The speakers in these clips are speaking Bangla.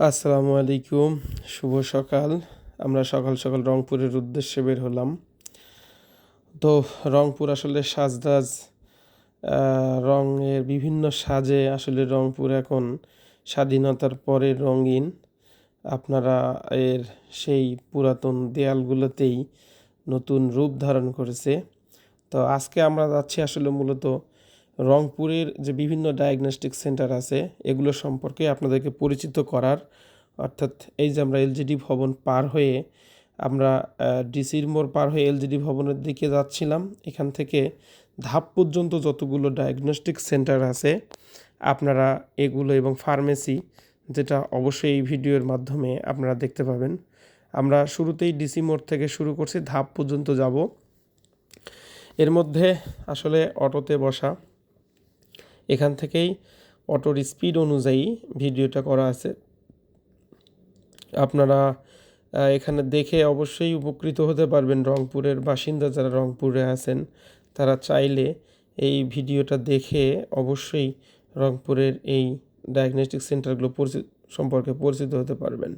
আসসালামু আলাইকুম, শুভ সকাল। আমরা সকাল সকাল রংপুরের উদ্দেশ্যে বের হলাম। তো রংপুর আসলে সাজদাজ রঙের বিভিন্ন সাজে আসলে রংপুর এখন স্বাধীনতার পরে রঙিন। আপনারা এর সেই পুরাতন দেয়ালগুলোতেই নতুন রূপ ধারণ করেছে। তো আজকে আমরা যাচ্ছি আসলে মূলত রংপুরের যে বিভিন্ন ডায়াগনস্টিক সেন্টার আছে, এগুলো সম্পর্কে আপনাদেরকে পরিচিত করার, অর্থাৎ এই যে আমরা এলজিডি ভবন পার হয়ে আমরা ডিসির মোড় পার হয়ে এলজিডি ভবনের দিকে যাচ্ছিলাম, এখান থেকে ধাপ পর্যন্ত যতগুলো ডায়াগনস্টিক সেন্টার আছে, আপনারা এগুলো এবং ফার্মেসি যেটা অবশ্যই এই ভিডিওর মাধ্যমে আপনারা দেখতে পাবেন। আমরা শুরুতেই ডিসি মোড় থেকে শুরু করছি, ধাপ পর্যন্ত যাব। এর মধ্যে আসলে অটোতে বসা এখান থেকেই অটোর স্পিড অনুযায়ী ভিডিওটা করা আছে। আপনারা এখানে দেখে অবশ্যই উপকৃত হতে পারবেন রংপুরের বাসিন্দা যারা রংপুরে আছেন, তারা চাইলে এই ভিডিওটা দেখে অবশ্যই রংপুরের এই ডায়াগনস্টিক সেন্টারগুলো পরিচিত সম্পর্কে পরিচিত হতে পারবেন।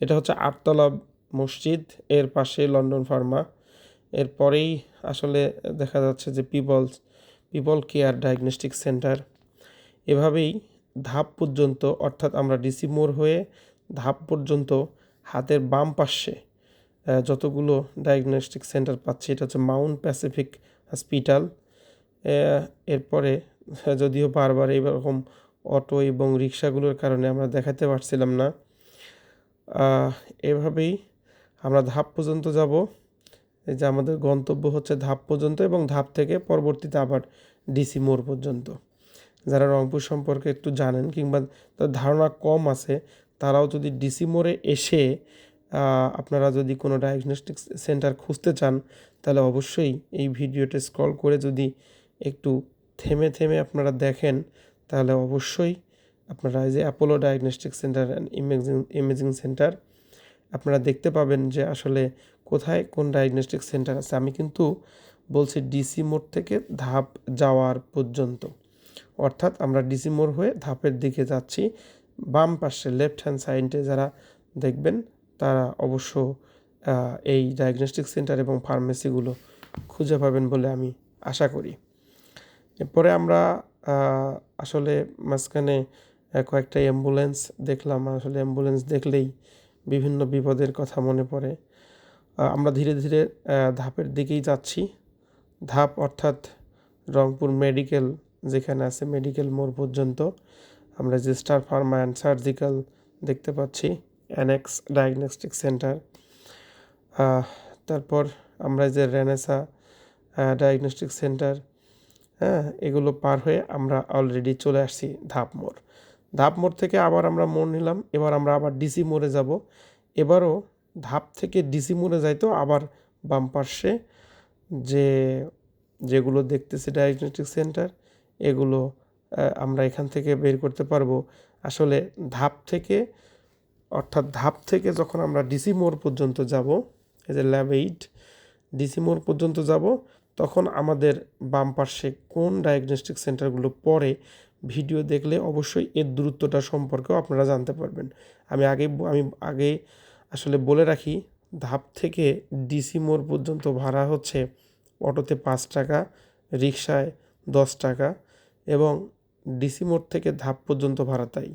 এটা হচ্ছে আটতলা মসজিদ, এর পাশে লন্ডন ফার্মা। এরপরেই আসলে দেখা যাচ্ছে যে peoples people care diagnostic centre. এভাবেই ধাপ পর্যন্ত, অর্থাৎ আমরা ডিসি মোড় হয়ে ধাপ পর্যন্ত হাতের বাম পাশে যতগুলো ডায়াগনস্টিক সেন্টার পাচ্ছি, এটা হচ্ছে মাউন্ট প্যাসিফিক হসপিটাল। এরপরে যদিও বারবার এইরকম অটো এবং রিক্সাগুলোর কারণে আমরা দেখাতে পারছিলাম না এভাবেই আমরা ধাপ পর্যন্ত যাব। এই যে আমাদের গন্তব্য হচ্ছে ধাপ পর্যন্ত এবং ধাপ থেকে পরবর্তীতে আবার ডিসি মোড় পর্যন্ত। যারা রংপুর সম্পর্কে একটু জানেন কিংবা তার ধারণা কম আছে, তারাও যদি ডিসি মোড়ে এসে আপনারা যদি কোনো ডায়াগনস্টিক সেন্টার খুঁজতে চান, তাহলে অবশ্যই এই ভিডিওটা স্ক্রল করে যদি একটু থেমে থেমে আপনারা দেখেন, তাহলে অবশ্যই আপনারা এই যে Apollo diagnostic centre and imaging imaging centre আপনারা দেখতে পাবেন যে আসলে কোথায় কোন ডায়াগনস্টিক সেন্টার আছে। আমি কিন্তু বলছি ডিসি মোড় থেকে ধাপ যাওয়ার পর্যন্ত। অর্থাৎ আমরা ডিসি মোড় হয়ে ধাপের দিকে যাচ্ছি। বাম পাশে লেফট হ্যান্ড সাইডে যারা দেখবেন, তারা অবশ্য এই ডায়াগনস্টিক সেন্টার এবং ফার্মেসিগুলো খুঁজে পাবেন বলে আমি আশা করি। এরপরে আমরা আসলে মাঝখানে কয়েকটা অ্যাম্বুলেন্স দেখলাম। আসলে অ্যাম্বুলেন্স দেখলেই বিভিন্ন বিপদের কথা মনে পড়ে। আমরা ধীরে ধীরে ধাপের দিকেই যাচ্ছি। ধাপ অর্থাৎ রংপুর মেডিকেল যেখানে আছে, মেডিকেল মোড় পর্যন্ত আমরা যে স্টার ফার্মা অ্যান্ড সার্জিক্যাল দেখতে পাচ্ছি, অ্যানেক্স ডায়াগনস্টিক সেন্টার। তারপর আমরা যে রেনেসা ডায়াগনস্টিক সেন্টার হ্যাঁ এগুলো পার হয়ে আমরা অলরেডি চলে আসছি ধাপ মোড়। ধাপ মোড় থেকে আবার আমরা মোড় নিলাম, এবার আমরা আবার ডিসি মোড়ে যাব। এবারও ধাপ থেকে ডিসি মোড়ে যাইতো আবার বাম পার্শ্বে যে, যেগুলো দেখতেছি ডায়াগনস্টিক সেন্টার এগুলো আমরা এখান থেকে বের করতে পারব। আসলে ধাপ থেকে, অর্থাৎ ধাপ থেকে যখন আমরা ডিসি মোড় পর্যন্ত যাব, এই যে ল্যাব এইট ডিসি মোড় পর্যন্ত যাব, তখন আমাদের বাম পার্শ্বে কোন ডায়াগনস্টিক সেন্টারগুলো পড়ে ভিডিও দেখলে অবশ্যই এর দূরত্বটা সম্পর্কেও আপনারা জানতে পারবেন। আমি আগে আমি আগে আসলে বলে রাখি, ধাপ থেকে ডিসি মোড় পর্যন্ত ভাড়া হচ্ছে অটোতে পাঁচ টাকা রিক্সায় দশ টাকা এবং ডিসি মোড় থেকে ধাপ পর্যন্ত ভাড়া তাই।